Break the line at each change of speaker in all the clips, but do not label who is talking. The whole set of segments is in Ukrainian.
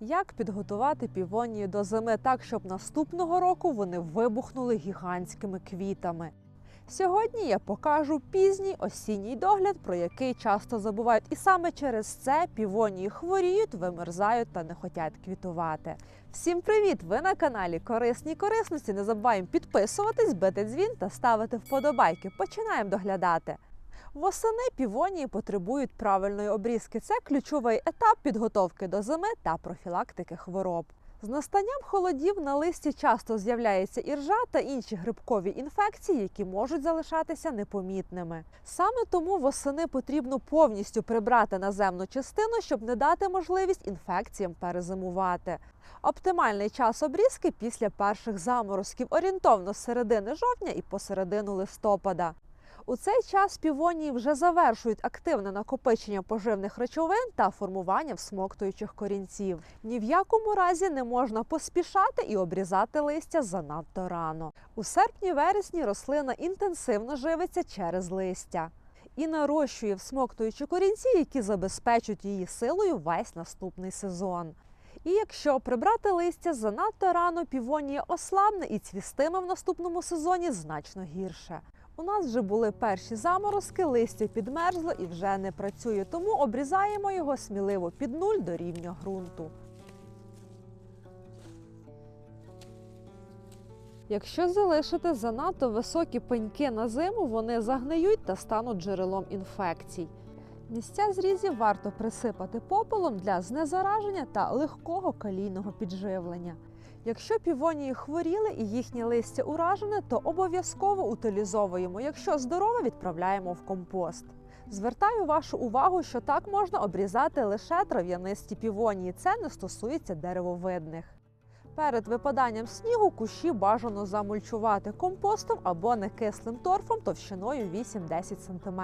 Як підготувати півонії до зими так, щоб наступного року вони вибухнули гігантськими квітами? Сьогодні я покажу пізній осінній догляд, про який часто забувають, і саме через це півонії хворіють, вимерзають та не хочуть квітувати. Всім привіт! Ви на каналі Корисні корисності. Не забуваємо підписуватись, бити дзвін та ставити вподобайки. Починаємо доглядати. Восени півонії потребують правильної обрізки. Це ключовий етап підготовки до зими та профілактики хвороб. З настанням холодів на листі часто з'являється іржа та інші грибкові інфекції, які можуть залишатися непомітними. Саме тому восени потрібно повністю прибрати наземну частину, щоб не дати можливість інфекціям перезимувати. Оптимальний час обрізки після перших заморозків орієнтовно з середини жовтня і посередину листопада. У цей час півонії вже завершують активне накопичення поживних речовин та формування всмоктуючих корінців. Ні в якому разі не можна поспішати і обрізати листя занадто рано. У серпні-вересні рослина інтенсивно живиться через листя і нарощує всмоктуючі корінці, які забезпечують її силою весь наступний сезон. І якщо прибрати листя занадто рано, півонія ослабне і цвістиме в наступному сезоні значно гірше. У нас вже були перші заморозки, листя підмерзло і вже не працює, тому обрізаємо його сміливо під нуль до рівня ґрунту. Якщо залишити занадто високі пеньки на зиму, вони загниють та стануть джерелом інфекцій. Місця зрізів варто присипати попелом для знезараження та легкого калійного підживлення. Якщо півонії хворіли і їхнє листя уражене, то обов'язково утилізовуємо. Якщо здорове, відправляємо в компост. Звертаю вашу увагу, що так можна обрізати лише трав'янисті півонії. Це не стосується деревовидних. Перед випаданням снігу кущі бажано замульчувати компостом або некислим торфом товщиною 8-10 см.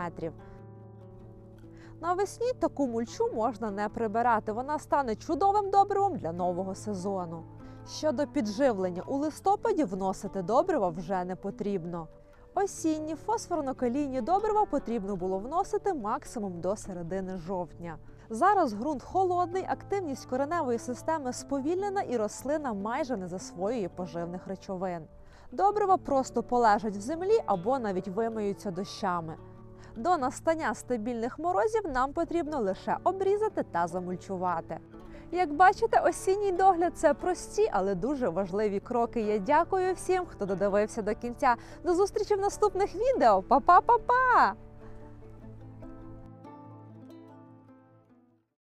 Навесні таку мульчу можна не прибирати. Вона стане чудовим добривом для нового сезону. Щодо підживлення, у листопаді вносити добрива вже не потрібно. Осінні фосфорно-калійні добрива потрібно було вносити максимум до середини жовтня. Зараз ґрунт холодний, активність кореневої системи сповільнена і рослина майже не засвоює поживних речовин. Добрива просто полежать в землі або навіть вимиються дощами. До настання стабільних морозів нам потрібно лише обрізати та замульчувати. Як бачите, осінній догляд це прості, але дуже важливі кроки. Я дякую всім, хто додивився до кінця. До зустрічі в наступних відео. Па-па-па-па!